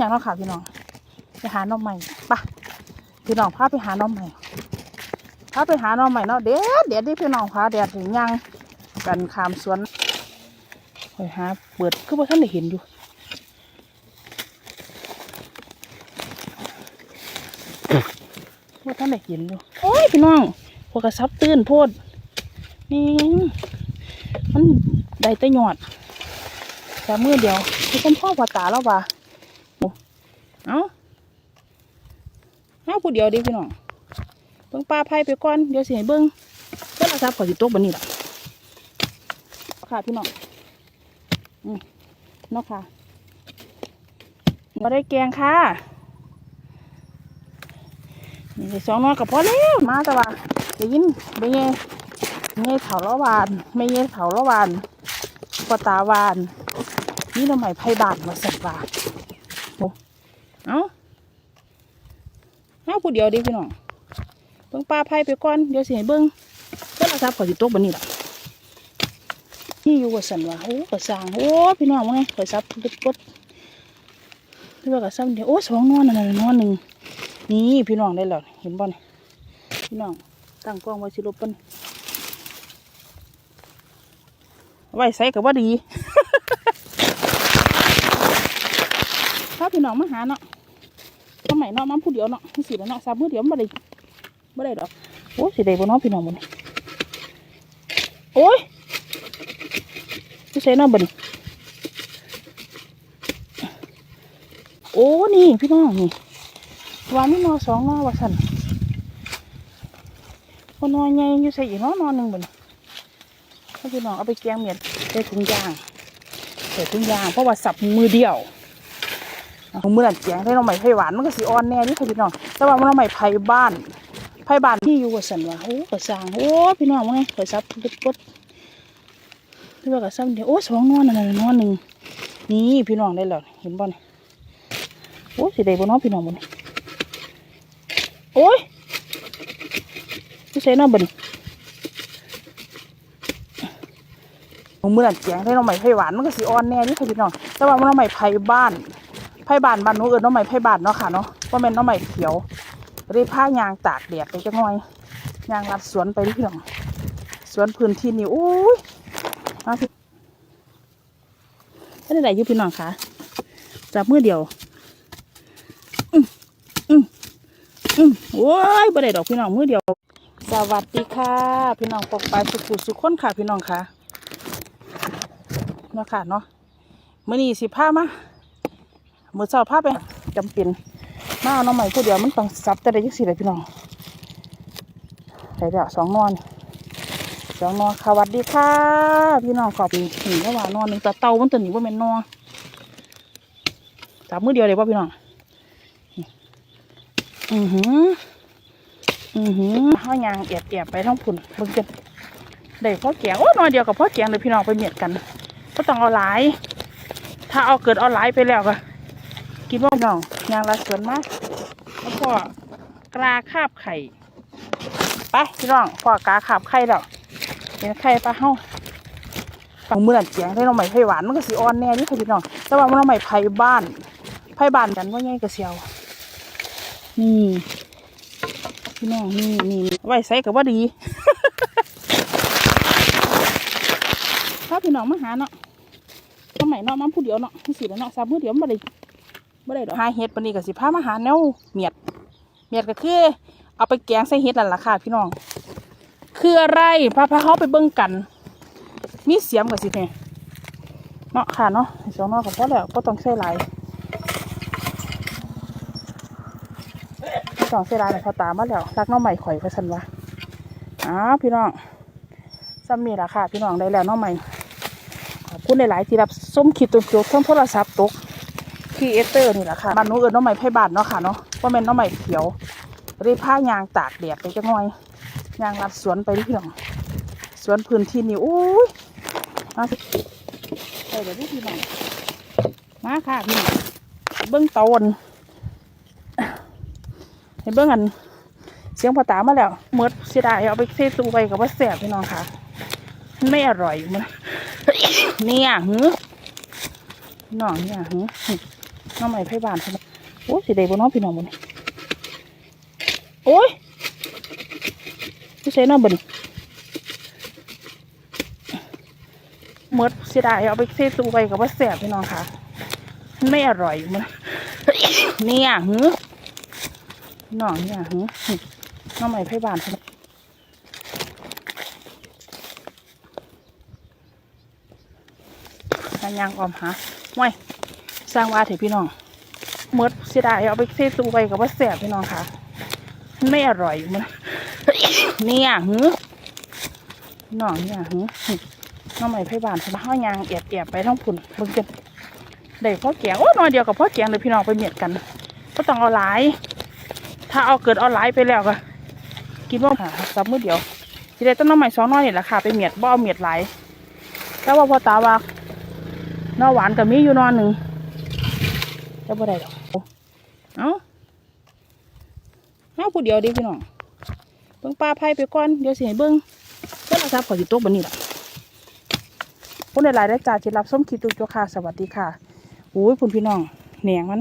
อย่างเนาค่ะพี่น้องไปหาน้องใหม่ปะพี่น้องพาไปหาน้องใหม่พาไปหาน้องใหม่เนาะเด็ดเด็ดที่พี่น้องพาเด็ดถึงยังกันขามสวนไปหาเปิดคือว่าท่านได้เห็นอยู่ว่าท่านได้เห็นอยู่โอ้ยพี่น้องพวกกระซับตื้นโพดนี่มันได้แต่หยอดแต่เมื่อเดียวที่เป็นพ่อพ่อตาแล้วว่ะโอ้ เอาเอาผู้เดียวดิพี่น้องเบิ่งปลาไผ่ไปก่อนเดี๋ยวสิให้เบิ่งเบิ่งนะครับขอสิตกบันนี้ล่ะค่ะพี่น้องอืมนาะค่ะมาได้แกงค่ะนี่ได้สองหนอกับพ่อแล้วมาแต่ว่าได้ยินไม่เงี้ยเงี้ยเถาละวานไม่เงี้ยเถาละวานพ่อตาวานนี่ทำไมไพ่บาทมาสักบาท เอาเอาผู้เดียวดิพี่น้องเบิ่งปลาไพ่ไปก่อนเดี๋ยวสิให้เบิ่งเบิ่งนะครับขอสิตกบันนี้ล่ะนี่อยู่กับสันว่าโอ้กระสางโอ้พี่น้องว่าไงขอซับกดกดที่ว่ากระซับเดียวโอ้สองนอนนั่นนอนหนึ่งนี่พี่น้องได้แล้วเห็นบ่เนี่ยพี่น้องตั้งกล้องไว้สิลบเปิ้นไว้ใส่กับว่าดี ถ้าพี่ น้องมาหาเนาะทำไมเนาะมันผู้เดียวเนาะสิแล้วเนาะซับมือเดียวมันบ่ได้บ่ได้ดอกโอ้สิได้บ่เนาะพี่น้องบ่นี่โอ้ยไม่ใช่เนาะบ่นี่โอ้นี่พี่น้องนี่วานนี่นอสองนอว่าสันพอนอนใหญ่อยู่ใส่อีกนอนอนหนึ่งบ่นี่ถ้าพี่น้องเอาไปแกงเมียดใส่ถุงยางใส่ถุงยางเพราะว่าสับมือเดียว ของมือหลังแกงได้เราใหม่ไผ่หวานมันก็สีอ่อนแน่นี่ค่ะพี่น้องแต่ว่ามันเราใหม่ไผ่บ้านไผ่บ้านที่อยู่กับสันว่าโอ้กระสร้างโอ้พี่น้องว่าไงกระซับกดกดที่ว่ากระซับเดี๋ยวโอ้สองนอนนั่นน่ะนอนหนึ่งนี่พี่น้องได้แล้วเห็นบ่เนี่ยโอ้สีแดงบนน้องพี่น้องบนโอ้ยไม่ใช่น้องบนของมือหลังแกงได้เราใหม่ไผ่หวานมันก็สีอ่อนแน่นี่ค่ะพี่น้องแต่ว่ามันเราใหม่ไผ่บ้าน ผ่บานบ้านนู้เอิญน้องใหม่ไผ่บานเนาะค่ะเนาะว่าแม่นน้องใหม่เขียวเรีผ้ายางตากแดดไปจังหน่อยยางรัดสวนไปที่พี่น้องสวนพื้นที่นี่โอ้ยมาพี่ไม่ได้ไหนอยู่พี่น้องคะจับมือเดียวอืมอืมอืมโอ้ยบ่ได้ดอกพี่น้องมือเดียว สวัสดีค่ะ พี่น้องปกปลายสุขุสุขคนค่ะ พี่น้องค่ะเนาะค่ะเนาะมื่อนี้สิพามา มือเช้าพาไปจำเป็นมาเอาน้องใหม่ผู้เดียวมันต้องซับแต่ได้ยังสี่เลยพี่น้องได้แล้วสองนอนสองนอนค่ะสวัสดีค่ะ พี่น้องขอบคุณหนีก็ว่านอนหนึ่งแต่เตามันตัวหนีว่าเป็นนอจับมือเดียวเลยป่ะพี่น้องอือหืออือหือเขายางเอียบเอียบไปทั้งพุ่นเบิ่งกันได้พ่อแกงโอ้นอนเดียวกับพ่อแกงเลยพี่น้องไปเมียดกันก็ต้องเอาหลาย ถ้าเอาเกิดเอาหลายไปแล้วก็ กินว่าน้องยางละสวนมาแล้วก็กลาคาบไข่ไปพี่น้องพอกาคาบไข่แล้วเป็นไข่ปลาเฮาฝั่งมือหลังเสียงได้เราใหม่ไผ่หวานมันก็สีอ่อนแน่นี่ค่ะพี่น้องแต่ว่ามันเราใหม่ไผ่บ้านไผ่บ้านกันว่าไงกระเซียวนี่พี่น้องนี่นี่ไว้ใส่กับว่าดีถ้าพี่น้องมาหาเนาะทำไมเนาะมันผู้เดียวเนาะมันสิแล้วเนาะสามมือเดียวมันบ่ได้ บ่ได้ดอกหาเห็ดปานนี้ก็สิพามาหาแนวเมียด เมียดก็คือ เอาไปแกงใส่เห็ดนั่นล่ะค่ะพี่น้อง คืออะไรพาพาเขาไปเบิ่งกัน มีเสียมก็สิเนี่เนาะค่ะเนาะสองเนาะก็พอแล้วก็ต้องใส่หลายบ่ต้องใส่หลายเนี่ยพอตามมาแล้วรักน้องใหม่ข่อยก็สันวะอ้าวพี่น้องซ้ำนี่ล่ะค่ะพี่น้องได้แล้วน้องใหม่ขอบคุณหลายๆที่รับส้มคลิปตัวจบทั้งโทรศัพท์ตก ที่เอเตอร์นี่แหละค่ะบ้านนู้เอิญน้องใหม่ไผ่บานเนาะค่ะเนาะว่าแม่นน้องใหม่เขียวรีผ้ายางตากแดดไปจังหน่อยยางรัดสวนไปที่พี่องสวนพื้นที่นี่โอ้ยมาสิไปเดี๋ยวนี้พี่น้องมาค่ะพี่เบิ้องตาอันเห็นเบิ้องอันเสียงพอตามาแล้วเมื่อเสียดายเอาไปเซตูไปกับว่าแสบพี่น้องค่ะ ไม่อร่อยมันเนี่ยหือน้องเนี่ยหือ น้องใหม่ไผ่บานใช่ไหมโอ้สิได้บ่เน้องพี่น้องบนโอ้ยพี่ใส่น้องบนี่หมดเสียดายเอาไปเซตูไปกับว่าแสบพี่น้องค่ะ ไม่อร่อยมันเนี่ยหือน้องเนี่ยหือน้องใหม่ไผ่บานใช่ไหมยางออมหาห่วย สร้างว่าเถอะพี่น้องหมดเสียดายเอาไปเซตูไปกับว่าแสบพี่น้องค่ะ ไม่อร่อยมันเนี่ยหือน้องเนี่ยหือน้องใหม่ไผ่บานใช่ไหมห้อยางแอบแอบไปท้องผุนเบิ่งกันได้พ่อแกงโอ้นอยเดียวกับพ่อแกงเลยพี่น้องไปเมียดกันก็ต้องเอาหลาย ถ้าเอาเกิดเอาหลายไปแล้วก็กินว่าหาซับมือเดียวทีเดียต้นน้องใหม่สองน้อยนี่แหละค่ะไปเมียดบ่เอาเมียดหลายแต่ว่าพอตาว่าน้อหวานกับมีอยู่นอนหนึ่ง จะบ่ได้ดอกเอาเอาผู้เดียวดิพี่น้องเบิ่งปลาไผ่ไปก่อนเดี๋ยวสิให้เบิ่งโทรศัพท์ขออยู่โต๊ะบันนี้ล่ะคนหลายๆได้จ่าจิรับส้มคิดตุกโจค่ะสวัสดีค่ะโอ้ยคุณพี่น้องเหนียงมัน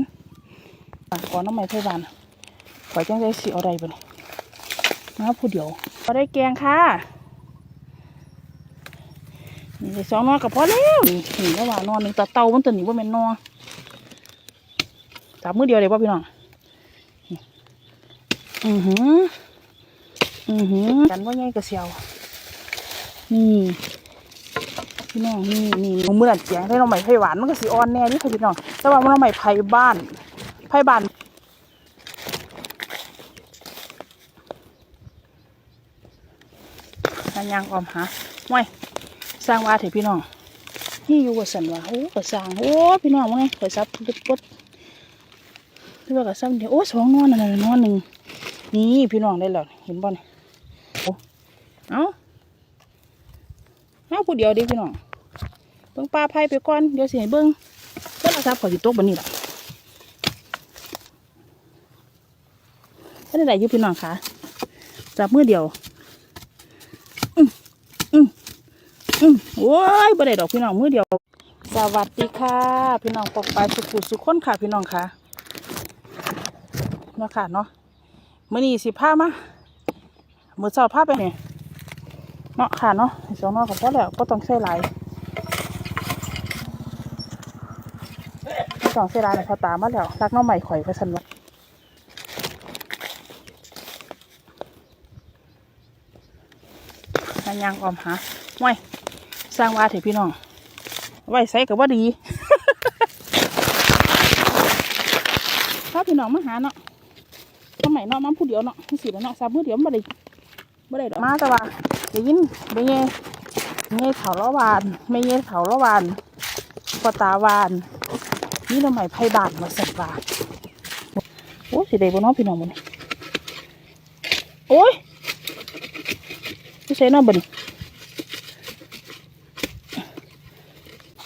ก่อนน้ำใหม่ไผ่บานข่อยจังได้สิอาได้บ่นี่มาผู้เดียวก็ได้แกงค่ะนี่ได้สองนอนกับพอแล้วนี่นี่ก็ว่านอนหนึ่งตาเตามันตัวนี้ว่าแม่นนอ จับมือเดียวเลยป่ะพี่น้องอือหืออือหือกันว่าไงกระเซียวนี่พี่น้องนี่นี่นี่เมื่อเสียงได้น้องใหม่ไผ่หวานมันก็สีอ่อนแน่นี่ค่ะพี่น้องแต่ว่ามันน้องใหม่ไผ่บ้านไผ่บ้านทางยางออมหาไว้สร้างว่าเถอะพี่น้องนี่อยู่กับสันว่าโอ้ก็สร้างโอ้พี่น้องว่าไงเคยซับปุ๊บ พี่ว่ากับซ้ำเดียวโอ้สองนอนนั่นน่ะนอนหนึ่งนี่พี่น้องได้แล้วเห็นบ่เนี่ยโอ้เอาเอาผู้เดียวดิพี่น้องเบิ่งปลาไผ่ไปก่อนเดี๋ยวสิให้เบิ่งโทรศัพท์ขอยสิตกบันนี้ล่ะท่านใดอยู่พี่น้องคะจับมือเดียวอืมโอ้ยบ่ได้ดอกพี่น้องมือเดียว สวัสดีค่ะ พี่น้องปกปลายสุขุสุขคนค่ะพี่น้องค่ะ เนาะค่ะเนาะมื้อนี้สิพามามื้อเช้าพาไปเนี่ยเนาะค่ะเนาะสองเนาะก็พอแล้วบ่ต้องใส่หลายบ่ต้องใส่หลายแล้วพอตามมาแล้วรักน้องใหม่ข่อยว่าซั่นว่าทายางออมหาไว้สร้างว่าเถอะพี่น้อง ไว้ใส่กับว่าดีถ้าพี่น้องมาหาเนาะ มเนาะมันผู้เดียวเนาะมันสิแล้วเนาะสามมือเดียวมันบ่ได้บ่ได้ดอกมาแต่ว่าได้ยินไม่เงี้ยเงี้ยเถาละวานไม่เงี้ยเถาละวานปตาวานนี่ทำไมไพ่บานมาสักบาทโอ้สิได้บ่เนาะพี่น้องบ่นี่โอ้ยพี่ใส่เนาะบ่นี่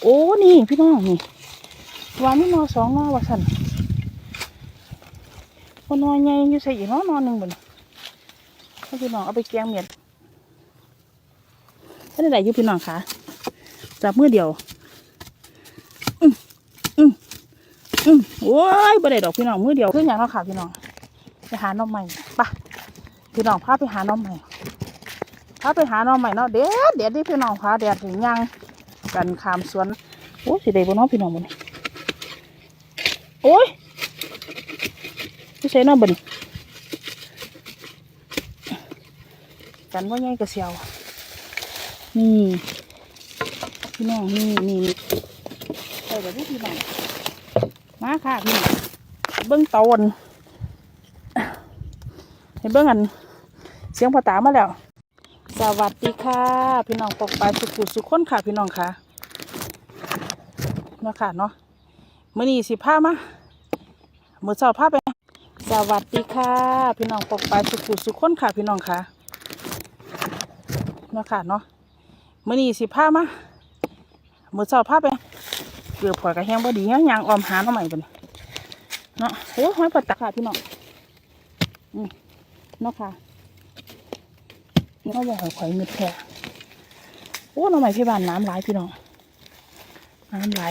โอ้นี่พี่น้องนี่วานไม่นอสองนอว่าสัน คนนอนใหญ่อยู่ใส่อีกเนอนนอนหนึ่งบนให้พี่น้องเอาไปแกงเมียดถ้าได้อยู่พี่น้องคะจับมือเดียวอืมอืมอืมโอ้ยบ่ได้ดอกพี่น้องมือเดียวขึ้นอย่างเราค่ะพี่น้องไปหาน้องใหม่ปะพี่น้องพาไปหาน้องใหม่พาไปหาน้องใหม่เนาะเด็ดเด็ดที่พี่น้องพาเด็ดถึงยังกันขามสวนโอ้สิได้บ่น้องพี่น้องบ่นโอ้ย ใส่น้องบ่นี่กันว่าไงกระเซียวนี่พี่น้องนี่นี่นี่ใส่แบบนี้พี่น้องมาค่ะพี่น้องเบิ้งเตาอนเห็นเบิ้งอันเสียงพอตามาแล้ว สวัสดีค่ะ พี่น้องปกปลายสุขุสุขคนค่ะ พี่น้องค่ะเนาะค่ะเนาะมื้อนี้สิพามามื้อเช้าพาไปส วัสดีค่ะ พี่น้องปกปลายสุขุสุขคนค่ะ พี่น้องค่ะเนาะค่ะเนาะมื้อนี้สิพามามื้อเช้าพาไปเกือบพอยกระแหงบ่ดีแฮงยางออมหาหน่อใหม่บันเนาะโอ้ยหอยปัดตะค่ะพี่น้องอืมเนาะค่ะเนาะบ่หอยข่อยมืดแท้โอ้หน่อใหม่พี่บานน้ำไหลพี่น้องน้ำไหล